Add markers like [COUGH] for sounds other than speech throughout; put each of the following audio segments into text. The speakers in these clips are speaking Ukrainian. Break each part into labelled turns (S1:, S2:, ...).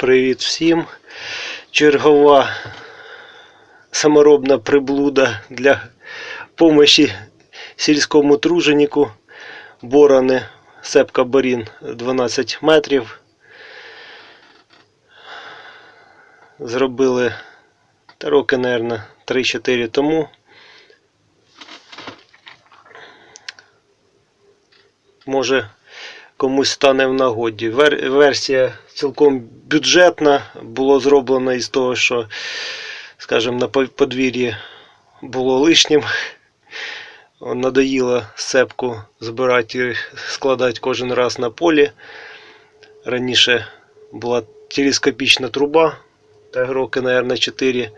S1: Привіт всім. Чергова саморобна приблуда для помощі сільському труженику. Борони Сепка Борін 12 метрів. Зробили та роки, мабуть, 3-4 тому. Може комусь стане в нагоді. Вер- версія цілком бюджетна. Було зроблено із того, що, скажімо, на подвір'ї було лишнім. [LAUGHS] Надоїло сепку збирати і складати кожен раз на полі. Раніше була телескопічна труба, та роки, мабуть, 4.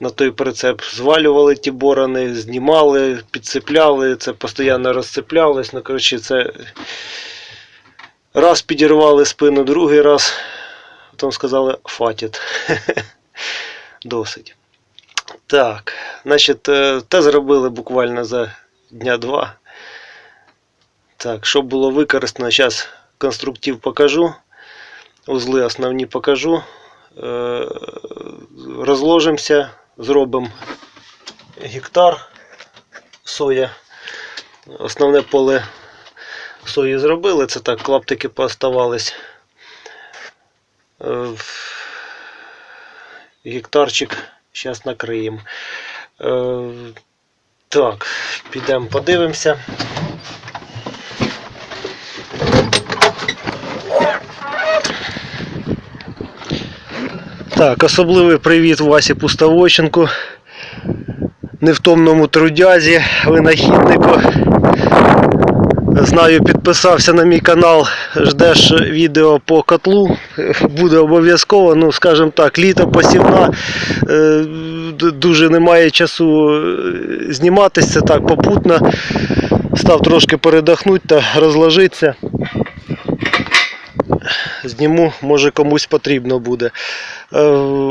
S1: На той прицеп звалювали ті борони, знімали, підцепляли, це постійно розцеплялось. Ну, коротше, це Раз підірвали спину, другий раз. Потім сказали фатіт. [LAUGHS] Досить. Так, значить, е, те зробили буквально за дня два. Так, що було використано, зараз конструктив покажу. Узли основні покажу. Е, Розложимося, зробимо гектар соя. Основне поле сої зробили, це так, клаптики пооставались. Е, Гектарчик зараз накриємо. Е, Так, підемо подивимося. Так, особливий привіт Васі Пустовоченку, невтомному трудязі, винахіднику. Знаю, підписався на мій канал, ждеш відео по котлу. Буде обов'язково, ну, скажімо так, літо посівна. е, Дуже немає часу е, зніматися, так попутно. Став трошки передохнути та розложитися. Зніму, може комусь потрібно буде. Е,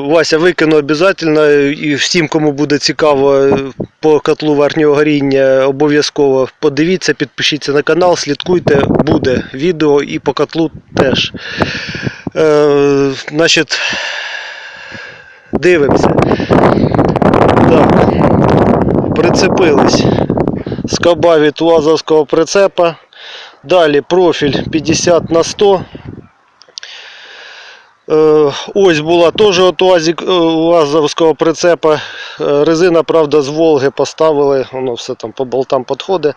S1: Вася викину обов'язково і всім, кому буде цікаво е, по котлу верхнього горіння, обов'язково подивіться, підпишіться на канал, слідкуйте, буде відео і по котлу теж. Е, значить, дивимося. Так, прицепились. Скоба від лазовського прицепа. Далі профіль 50 на 100. Е, Ось була теж от е, УАЗовського прицепа. Е, Резина, правда, з Волги поставили, воно все там по болтам підходить.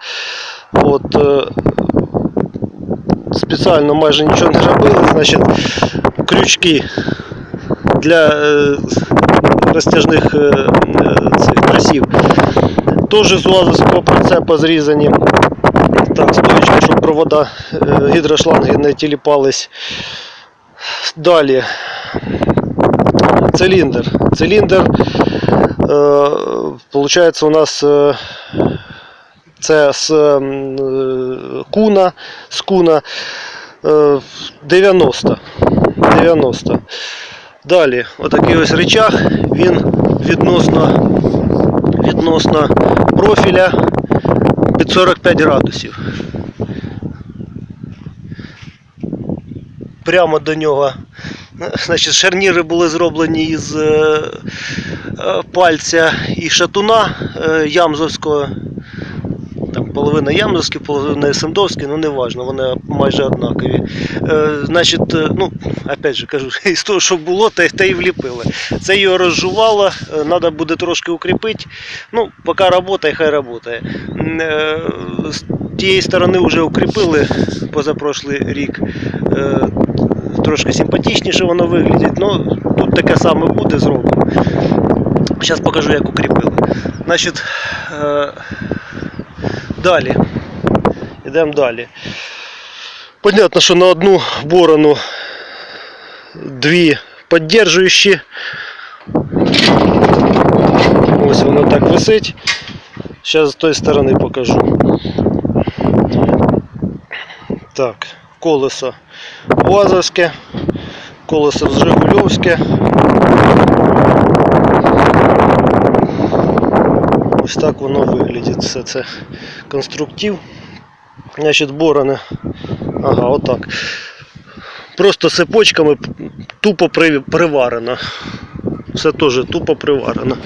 S1: От, спеціально майже нічого не робили. Значить, крючки для розтяжних цих тросів. Теж з УАЗовського прицепа зрізані. Так, стоячки, щоб провода гідрошланги не тіліпались. Далі. Циліндр. Циліндр, е, получається, у нас е, це з е, куна, з куна е, 90. 90. Далі, отакий ось речах, він відносно, відносно профіля під 45 градусів. Прямо до нього. Значить, шарніри були зроблені із е, е, пальця і шатуна е, ямзовського. Половина ямзовські, половина есендовські, ну не важно, вони майже однакові. Е, значить, е, ну, опять же кажу, [LAUGHS] із того, що було, те, те і вліпили. Це його розжувало, треба буде трошки укріпити. Ну, поки працює, хай працює. Е, З тієї сторони вже укріпили позапрошлий рік. Е, трошки симпатичніше воно виглядить, ну тут таке саме буде зроблено. Зараз покажу, як укріпили. Значить, е, далі. Йдемо далі. Понятно, що на одну борону дві підтримуючі. Ось воно так висить. Зараз з тої сторони покажу. Так, колесо УАЗовське, колесо Жигульовське. Ось так воно виглядить все це конструктив. Значить, борони. Ага, отак. Просто цепочками тупо приварено. Все теж тупо приварено.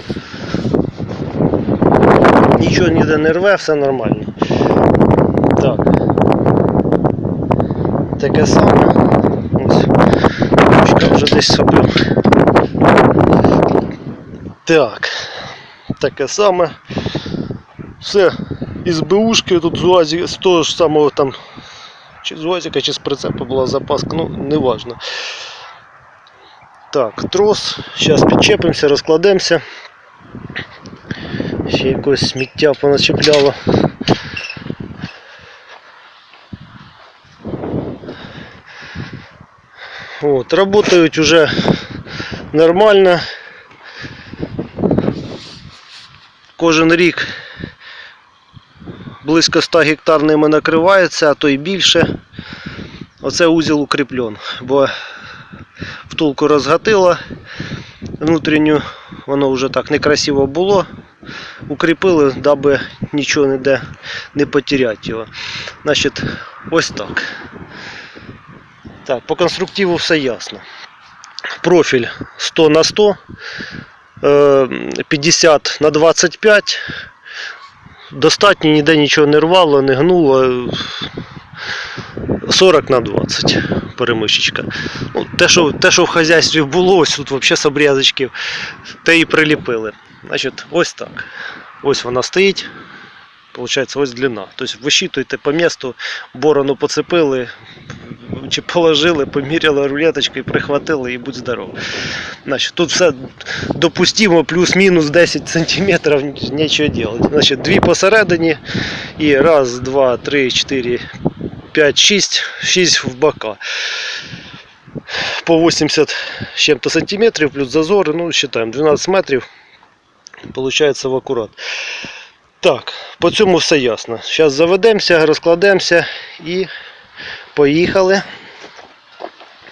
S1: Нічого ніде не рве, все нормально. Так. Таке саме. Ось. Вже десь собив. Так. Таке саме. Все. Із БУшки тут з УАЗі, з того ж самого там. Чи з УАЗіка, чи з прицепа була запаска, ну неважно. Так, трос. Зараз підчепимося, розкладемося. Ще якось сміття поначепляло. От, работають уже нормально. Кожен рік близько 100 гектар ними накривається, а то й більше. Оце узіл укріплен, бо втулку розгатило внутрішню, воно вже так некрасиво було. Укріпили, даби нічого ніде не потеряти його. Значить, ось так. Так, по конструктиву все ясно. Профіль 100 на 100, е, 50 на 25. Достатньо, ніде нічого не рвало, не гнуло. 40 на 20 перемишечка. Ну, те, що, те, що в хазяйстві було, ось тут взагалі з обрізочків, те і приліпили. Значить, ось так. Ось вона стоїть. Получається, ось длина. Тобто висчитуйте по місту, борону поцепили, чи положили, поміряли рулеточкою, прихватили і будь здоров. Значить, тут все допустимо, плюс-мінус 10 см, нічого робити. Значить, дві посередині і раз, два, три, чотири, 5, 6, 6 в бока. По 80 з чим-то сантиметрів, плюс зазори, ну, считаємо, 12 метрів. Получається в акурат. Так, по цьому все ясно. Зараз заведемося, розкладемося і поїхали.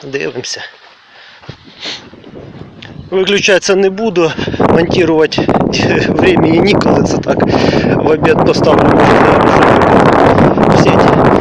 S1: Дивимося. Виключатися не буду, монтувати [LAUGHS] времени ніколи, це так в обід поставлю сеть.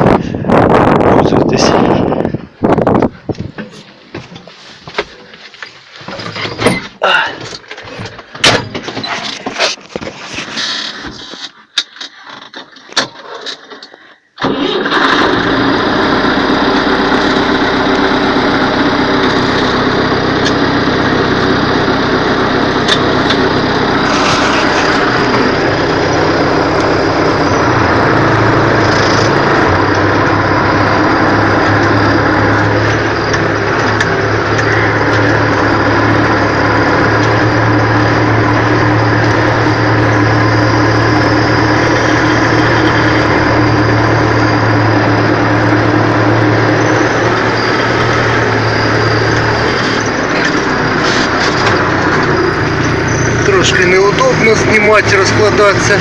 S1: неудобно знімати, розкладатися.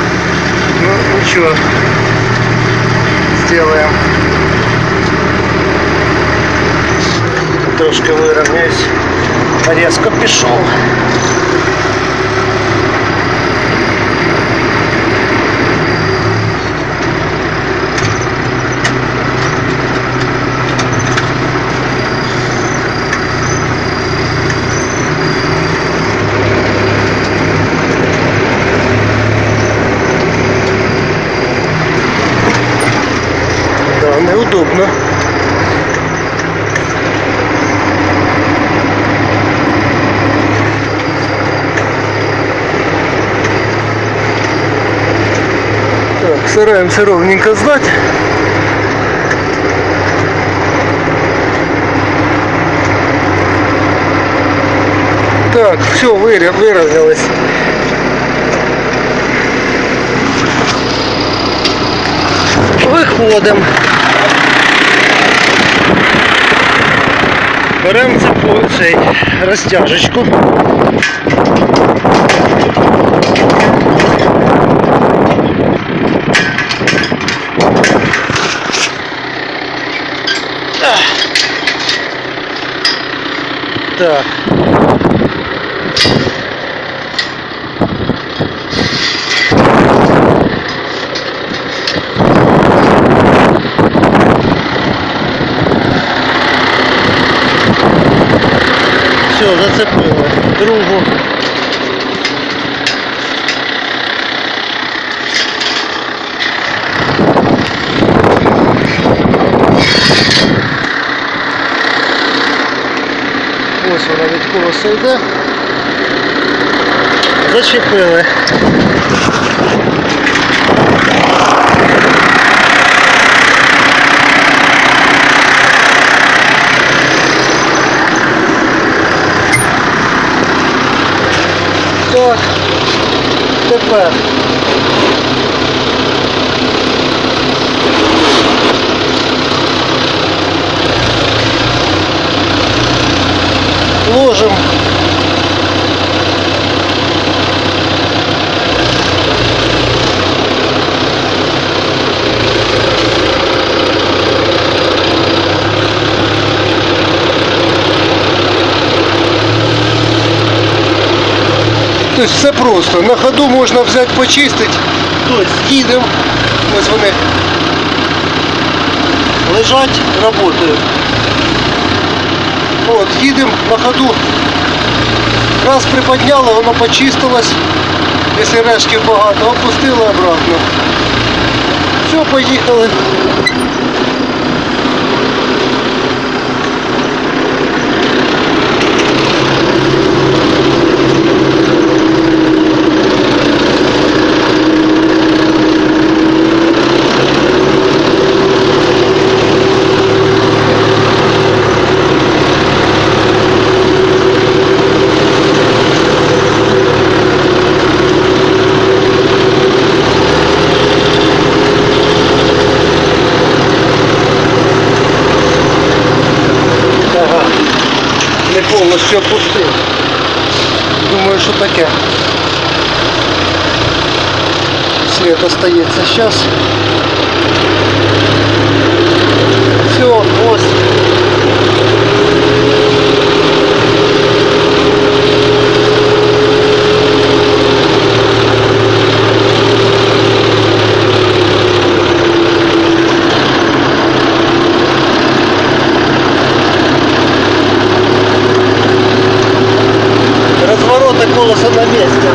S1: Ну нічого. Сделаем. Трошки вирівняюсь. Резко пішов. Стараемся ровненько сдать. Так, все, выровнялось. Виходимо. Беремо цей розтяжечку. Так. Все, зацепило Другу. Вона від колеса йде. Зачепили. Так, тепер.
S2: Тобто все просто. На ходу можна взяти почистити. Тобто їдемо. Ось вони.
S1: Лежать, работают.
S2: От, їдемо на ходу. Раз приподняло, воно почистилось. Якщо рештків багато, опустили обратно. Все, поїхали. Ага. Не повністю. Думаю, що таке. Світ остається зараз. Все, ось.
S1: Развороты колеса на месте.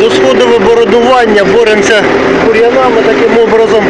S1: До сходу вибородування боремося з бур'янами таким образом.